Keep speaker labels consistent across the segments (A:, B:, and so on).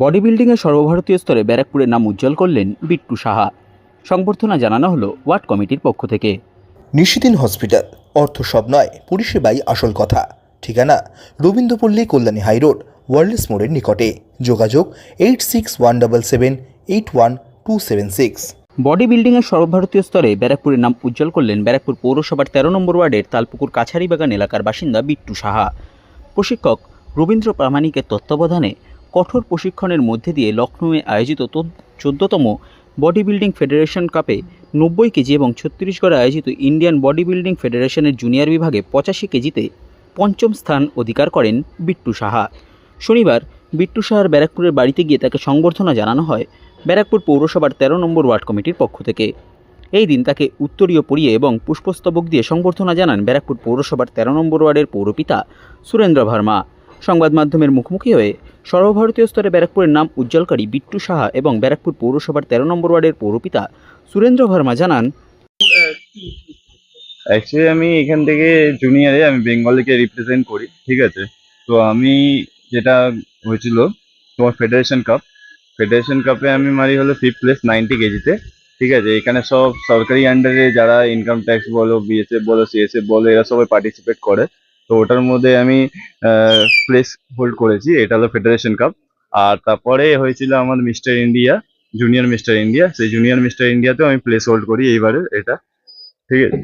A: Body বিল্ডিংয়ের সর্বভারতীয় স্তরে ব্যারাকপুরের নাম উজ্জ্বল করলেন বিট্টু সাহা। সংবর্ধনা জানানো হলো ওয়ার্ড কমিটির পক্ষ থেকে।
B: নিশিদিন হসপিটাল অর্থ সব নয় পরিষেবাই আসল কথা। ঠিকানা রবীন্দ্রপল্লী কল্যাণী হাইরোড ওয়ার্ল্ডস মোড়ের নিকটে। যোগাযোগ eight six one double seven eight one two seven six.
A: Body বিল্ডিংয়ের সর্বভারতীয় স্তরে ব্যারাকপুরের নাম উজ্জ্বল করলেন ব্যারাকপুর পৌরসভার তেরো নম্বর ওয়ার্ডের তালপুকুর কাছারি বাগান এলাকার বাসিন্দা বিট্টু সাহা। প্রশিক্ষক রবীন্দ্র প্রামাণিকের তত্ত্বাবধানে কঠোর প্রশিক্ষণের মধ্যে দিয়ে লখনৌয়ে আয়োজিত চোদ্দতম বডি বিল্ডিং ফেডারেশন কাপে নব্বই কেজি এবং ছত্তিশগড়ে আয়োজিত ইন্ডিয়ান বডি বিল্ডিং ফেডারেশনের জুনিয়র বিভাগে পঁচাশি কেজিতে পঞ্চম স্থান অধিকার করেন বিট্টু সাহা। শনিবার বিট্টু সাহার ব্যারাকপুরের বাড়িতে গিয়ে তাকে সংবর্ধনা জানানো হয় ব্যারাকপুর পৌরসভার তেরো নম্বর ওয়ার্ড কমিটির পক্ষ থেকে। এই দিন তাকে উত্তরীয় পরিয়ে এবং পুষ্পস্তবক দিয়ে সংবর্ধনা জানান ব্যারাকপুর পৌরসভার তেরো নম্বর ওয়ার্ডের পৌরপিতা সুরেন্দ্র ভার্মা। সংবাদ মাধ্যমের মুখোমুখি হয়ে সর্বভারতীয় স্তরে ব্যারাকপুরের নাম উজ্জ্বলকারী বিট্টু সাহা এবং ব্যারাকপুর পৌরসভার তেরো নম্বর ওয়ার্ডের পৌরপিতা সুরেন্দ্র ভার্মা জানান
C: অ্যাকচুয়ালি আমি এখান থেকে জুনিয়রে আমি বেঙ্গলকে রিপ্রেজেন্ট করি, ঠিক আছে? তো আমি যেটা হয়েছিল, তোমার ফেডারেশন কাপ ফেডারেশন কাপে আমি মারি হলো ফিফথ প্লেস নাইনটি কেজিতে, ঠিক আছে? এখানে সব সরকারি আন্ডারে যারা ইনকাম ট্যাক্স বলো বিএসএফ বলো সিএসএফ বলো, এরা সবাই পার্টিসিপেট করে। তো ওটার মধ্যে আমি প্লেস হোল্ড করেছি। এটা হলো ফেডারেশন কাপ আর তারপরে হয়েছিল আমার mister India junior mister India সেই জুনিয়র মিস্টার ইন্ডিয়াতেও আমি প্লেস হোল্ড করি এইবারে এটা। ঠিক আছে?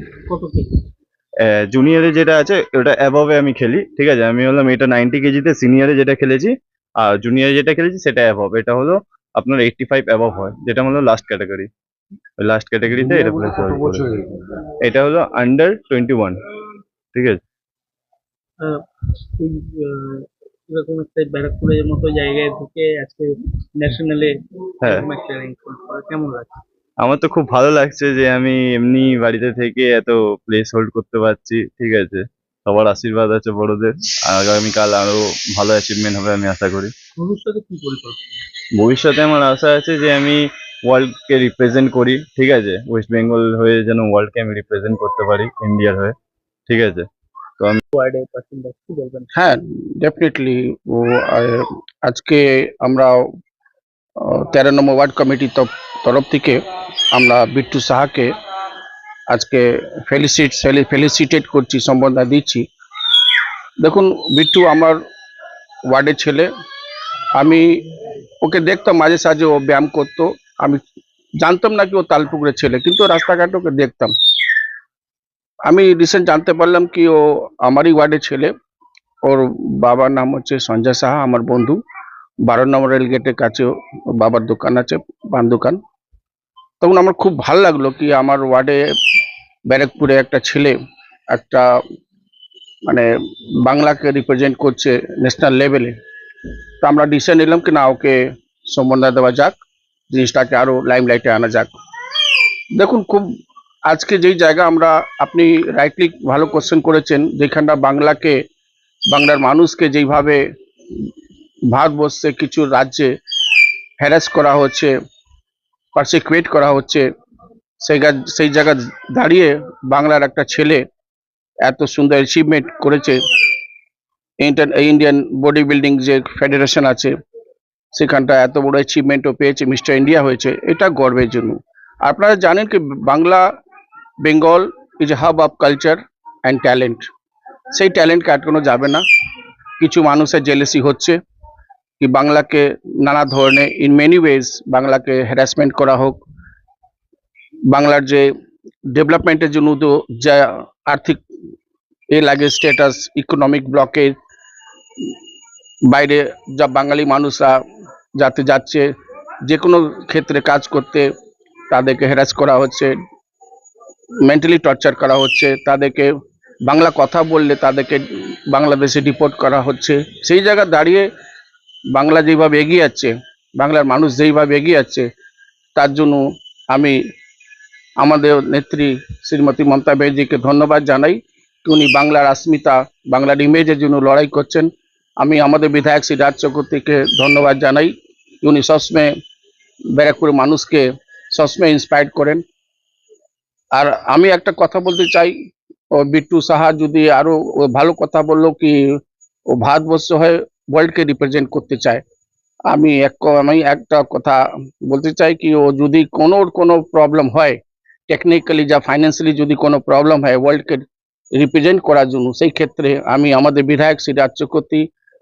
C: জুনিয়রে যেটা আছে ওটা অ্যাবভে আমি খেলি। ঠিক আছে? আমি হলাম এটা নাইনটি কেজিতে সিনিয়রে যেটা খেলেছি আর জুনিয়রে যেটা খেলেছি সেটা অ্যাবভ এটা হলো আপনার এইটটি ফাইভ অ্যাবভ হয়। যেটা হলো লাস্ট ক্যাটাগরি লাস্ট ক্যাটাগরিতে এটা প্লেস এটা হলো আন্ডার টোয়েন্টি ওয়ান ঠিক আছে?
D: এই এরকম একটা ব্যারাকপুরের মতো জায়গায় ঢুকে আজকে ন্যাশনালে
C: হ্যাঁ।
D: একটা র্যাঙ্ক কেমন লাগছে?
C: আমার তো খুব ভালো লাগছে যে আমি এমনি বাড়িতে থেকে এত প্লেস হোল্ড করতে পারছি ঠিক আছে। সবার আশীর্বাদ আছে বড়দের। আর আগামীকাল আরও ভালো অ্যাচিভমেন্ট হবে আমি আশা করি।
D: ভবিষ্যতে কি পরিকল্পনা?
C: ভবিষ্যতে আমার আশা আছে যে আমি ওয়ার্ল্ডকে রিপ্রেজেন্ট করি ঠিক আছে। ওয়েস্ট বেঙ্গল হয়ে যেন ওয়ার্ল্ডকে আমি রিপ্রেজেন্ট করতে পারি ইন্ডিয়ার হয়ে ঠিক আছে।
D: ওয়ার্ডের বাসিন্দা কি বলবেন?
E: হ্যাঁ ডেফিনেটলি ও আজকে আমরা তেরো নম্বর ওয়ার্ড তরফ- তরফ থেকে আমরা বিট্টু সাহাকে আজকে ফেলিসিট ফেলিসিটেট করছি সম্বর্ধনা দিচ্ছি। দেখুন বিট্টু আমার ওয়ার্ডের ছেলে। আমি ওকে দেখতাম মাঝে সাঝে ও ব্যায়াম করতো। আমি জানতাম না কি ও তালপুকুরের ছেলে কিন্তু রাস্তাঘাটে ওকে দেখতাম। আমি রিসেন্ট জানতে পারলাম কি ও আমারই ওয়ার্ডের ছেলে। ওর বাবার নাম হচ্ছে সঞ্জয় সাহা, আমার বন্ধু। বারো নম্বর রেল গেটের কাছে বাবার দোকান আছে পান দোকান। তখন আমার খুব ভালো লাগল কি আমার ওয়ার্ডে ব্যারাকপুরে একটা ছেলে, একটা মানে বাংলাকে রিপ্রেজেন্ট করছে ন্যাশনাল লেভেলে তো আমরা ডিসিশন নিলাম কি না ওকে সম্বন্ধ দেওয়া যাক, জিনিসটাকে আরও লাইমলাইটে আনা যাক। দেখুন, খুব আজকে যেই জায়গা আমরা, আপনি রাইটলি ভালো কোশ্চেন করেছেন, যেখানটা বাংলাকে, বাংলার মানুষকে যেইভাবে ভারতবর্ষে কিছু রাজ্যে হ্যারাস করা হচ্ছে পারসিকুয়েট করা হচ্ছে, সেই সেই জায়গা দাঁড়িয়ে বাংলার একটা ছেলে এত সুন্দর অ্যাচিভমেন্ট করেছে। ইন্ডিয়ান বডি বিল্ডিং যে ফেডারেশন আছে, সেখানটা এত বড় অ্যাচিভমেন্টও পেয়েছে মিস্টার ইন্ডিয়া হয়েছে, এটা গর্বের জন্য। আপনারা জানেন কি, Bangla Bengal is hub of culture and talent সেই ট্যালেন্টকে আটকানো যাবে না। কিছু মানুষের জেলেসি হচ্ছে কি বাংলাকে নানা ধরনের ইন মেনি ওয়েজ বাংলাকে হ্যারাসমেন্ট করা হোক। বাংলার যে ডেভেলপমেন্টের জন্য তো যা আর্থিক এ লাগে স্ট্যাটাস ইকোনমিক ব্লকের বাইরে যা বাঙালি মানুষরা যাতে যাচ্ছে যে কোনো ক্ষেত্রে কাজ করতে তাদেরকে হ্যারাস করা হচ্ছে। মেন্টালি টর্চার করা হচ্ছে, তাদেরকে বাংলা কথা বললে তাদেরকে বাংলাদেশে ডিপোর্ট করা হচ্ছে। সেই জায়গা দাঁড়িয়ে বাংলা যেভাবে এগিয়ে যাচ্ছে, বাংলার মানুষ যেইভাবে এগিয়ে যাচ্ছে, তার জন্য আমি আমাদের নেত্রী শ্রীমতী মমতা ব্যানার্জিকে ধন্যবাদ জানাই। উনি বাংলার আসমিতা বাংলার ইমেজের জন্য লড়াই করছেন। আমি আমাদের বিধায়ক শ্রী রাজ চক্রবর্তীকে ধন্যবাদ জানাই। উনি সবসময় ব্যারাকপুরের মানুষকে সবসময় ইন্সপায়ার করেন। আর আমি একটা কথা বলতে চাই, ও বিট্টু সাহা যদি আরও ভালো কথা বলল কি ও ভারতবর্ষ হয়ে ওয়ার্ল্ডকে রিপ্রেজেন্ট করতে চায়, আমি এক আমি একটা কথা বলতে চাই কি ও যদি কোনো কোনো প্রবলেম হয় টেকনিক্যালি যা ফাইন্যান্সিয়ালি যদি কোনো প্রবলেম হয় ওয়ার্ল্ডকে রিপ্রেজেন্ট করার জন্য, সেই ক্ষেত্রে আমি আমাদের বিধায়ক শ্রী রাজ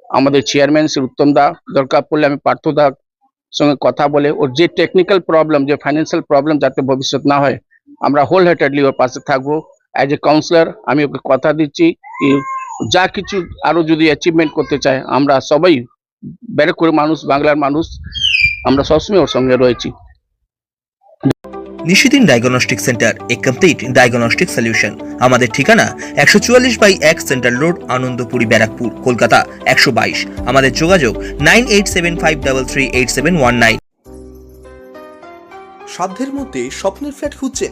E: আমাদের চেয়ারম্যান শ্রী উত্তম দা দরকার পড়লে আমি পার্থ পার্থদার সঙ্গে কথা বলে ওর যে টেকনিক্যাল প্রবলেম যে ফাইন্যান্সিয়াল প্রবলেম যাতে ভবিষ্যৎ না হয় আমরা হোল হেটেডলি ওর পাশে থাকব। অ্যাজ এ কাউন্সিলর আমি ওকে কথা দিচ্ছি কি যা কিছু আরও যদি অ্যাচিভমেন্ট করতে চায় আমরা সবাই ব্যারাকপুরের মানুষ বাংলার মানুষ আমরা সবসময় ওর সঙ্গে রয়েছি।
B: Nishidin diagnostic centre a complete diagnostic solution আমাদের ঠিকানা একশো চুয়াল্লিশ বাই এক সেন্ট্রাল রোড আনন্দপুরি ব্যারাকপুর কলকাতা একশো বাইশ। আমাদের যোগাযোগ nine eight seven five double three eight seven one nine. সাধ্যের মধ্যে স্বপ্নের ফ্ল্যাট খুঁজছেন